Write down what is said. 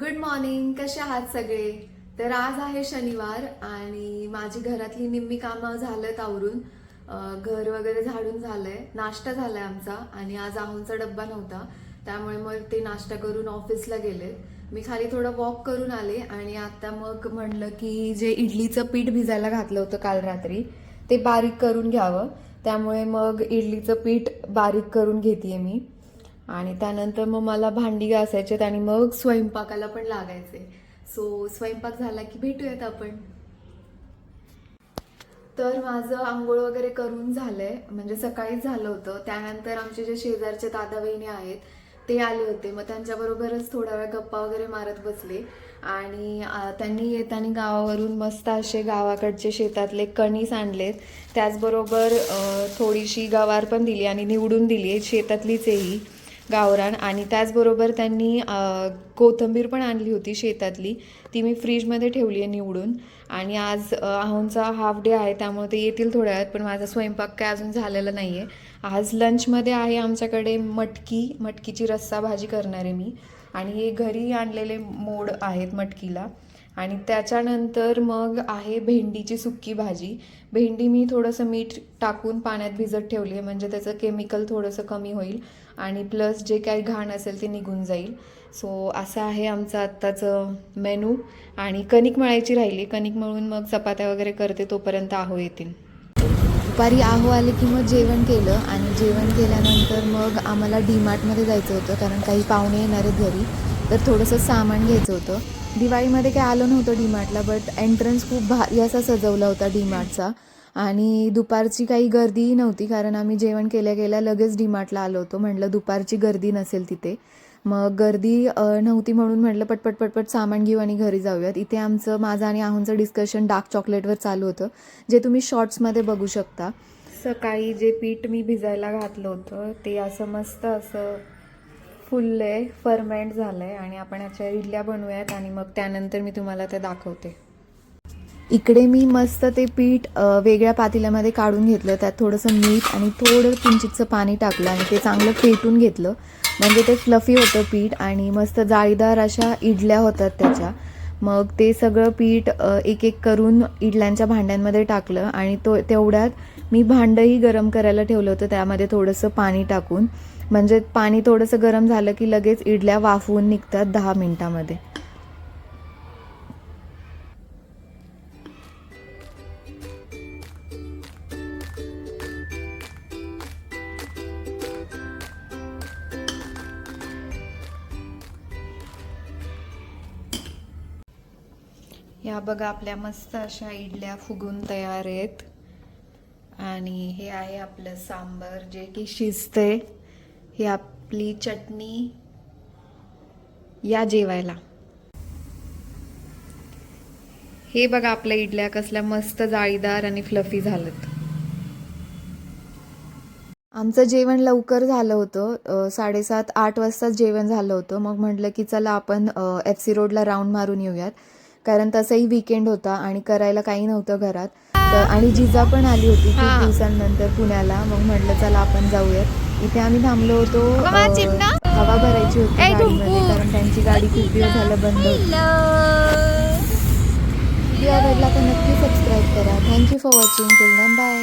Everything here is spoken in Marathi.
गुड मॉर्निंग कसे आहात सगळे? तर आज आहे शनिवार आणि माझी घरातली निम्मी कामं झालं आवरून. घर वगैरे झाडून झालंय. नाश्ता झालाय आमचा आणि आज आहूंचा डब्बा नव्हता. त्यामुळे मग ते नाश्ता करून ऑफिसला गेले. मी खाली थोडं वॉक करून आले आणि आता मग म्हणलं की जे इडलीचं पीठ भिजायला घातलं होतं काल रात्री ते बारीक करून घ्यावं. त्यामुळे मग इडलीचं पीठ बारीक करून घेते मी. आणि त्यानंतर मग मला भांडी घासायचेत आणि मग स्वयंपाकाला पण लागायचे. सो स्वयंपाक झाला की भेटूयात आपण. तर माझं आंघोळ वगैरे करून झालंय. म्हणजे सकाळीच झालं होतं. त्यानंतर आमचे जे शेजारचे दादा बहिणी आहेत ते आले होते. मग त्यांच्याबरोबरच थोडा वेळ गप्पा वगैरे मारत बसले. आणि त्यांनी येताना गावावरून मस्त असे गावाकडचे शेतातले कणीस आणलेत. त्याचबरोबर थोडीशी गवार पण दिली आणि निवडून दिली. आहे शेतातलीच आहे ही. गावरान आणि त्याचबरोबर त्यांनी कोथंबीर कोथिंबीर पण आणली होती शेतातली. ती मी फ्रीजमध्ये ठेवली आहे निवडून. आणि आज आहोंचा हाफ डे आहे त्यामुळे ते येतील थोड्या वेळात पण माझा स्वयंपाक काय अजून झालेला नाही आहे आज लंचमध्ये आहे आमच्याकडे मटकी मटकीची रस्सा भाजी करणार आहे मी. आणि हे घरी आणलेले मोड आहेत मटकीला. आणि त्याच्यानंतर मग आहे भेंडीची सुक्की भाजी. भेंडी मी थोडंसं मीठ टाकून पाण्यात भिजत ठेवली आहे म्हणजे त्याचं केमिकल थोडंसं कमी होईल आणि प्लस जे काही घाण असेल ते निघून जाईल. सो असं आहे आमचं आत्ताचं मेनू आणि कणिक मळायची राहिली. कणिक मळून मग चपात्या वगैरे करते तोपर्यंत आहो येतील. दुपारी आहो आले की मग जेवण केलं आणि जेवण केल्यानंतर मग आम्हाला डीमार्टमध्ये जायचं होतं कारण काही पाहुणे येणार आहेत घरी. तर थोडंसं सामान घ्यायचं होतं. दिवाळीमध्ये काय आलो नव्हतं डीमार्टला बट एंट्रन्स खूप भारी असा सजवला होता डीमार्टचा आणि दुपारची काही गर्दीही नव्हती कारण आम्ही जेवण केल्या गेल्या लगेच डीमार्टला आलो होतो. म्हटलं दुपारची गर्दी नसेल तिथे. मग गर्दी नव्हती म्हणून म्हटलं पटपट पटपट सामान घेऊ आणि घरी जाऊयात. इथे आमचं माझं आणि आहूंचं डिस्कशन डार्क चॉकलेटवर चालू होतं जे तुम्ही शॉर्ट्समध्ये बघू शकता. सकाळी जे पीठ मी भिजायला घातलं होतं ते असं मस्त असं फुललंय फर्मेंट झालंय आणि आपण याच्या इडल्या बनवूयात आणि मग त्यानंतर मी तुम्हाला ते दाखवते. इकडे मी मस्त ते पीठ वेगळ्या पातेल्यामध्ये काढून घेतलं. त्यात थोडंसं मीठ आणि थोडं किंचितचं पाणी टाकलं आणि ते चांगलं फेटून घेतलं. म्हणजे ते फ्लफी होतं पीठ आणि मस्त जाळीदार अशा इडल्या होतात त्याच्या. मग ते सगळं पीठ एक एक करून इडल्यांच्या भांड्यांमध्ये टाकलं आणि तो तेवढ्यात मी भांडंही गरम करायला ठेवलं होतं. त्यामध्ये थोडंसं पाणी टाकून. म्हणजे पाणी थोडंसं गरम झालं की लगेच इडल्या वाफवून निघतात दहा मिनिटामध्ये. या बघा आपल्या मस्त अशा इडल्या फुगून तयार आहेत. आणि हे आहे आपलं सांबर जे की शिजते ही आपली चटणी या जेवायला. हे बघा आपल्या इडल्या कसल्या मस्त जाळीदार आणि फ्लफी झालेत. आमचं जेवण लवकर झालं होतं. साडेसात आठ वाजताच जेवण झालं होतं. मग म्हटलं की चला आपण एफ सी रोडला राऊंड मारून येऊयात. कारण तसंही विकेंड होता आणि करायला काही नव्हतं घरात. तर आणि जिजा पण आली होती खूप दिवसांनंतर पुण्याला. मग म्हटलं चला आपण जाऊयात. इथे आम्ही थांबलो होतो हवा भरायची होती गाडीमध्ये कारण त्यांची गाडी खूप दिवस झालं बंद होती. व्हिडिओ आवडला तर नक्की सबस्क्राईब करा. Thank you for watching till bye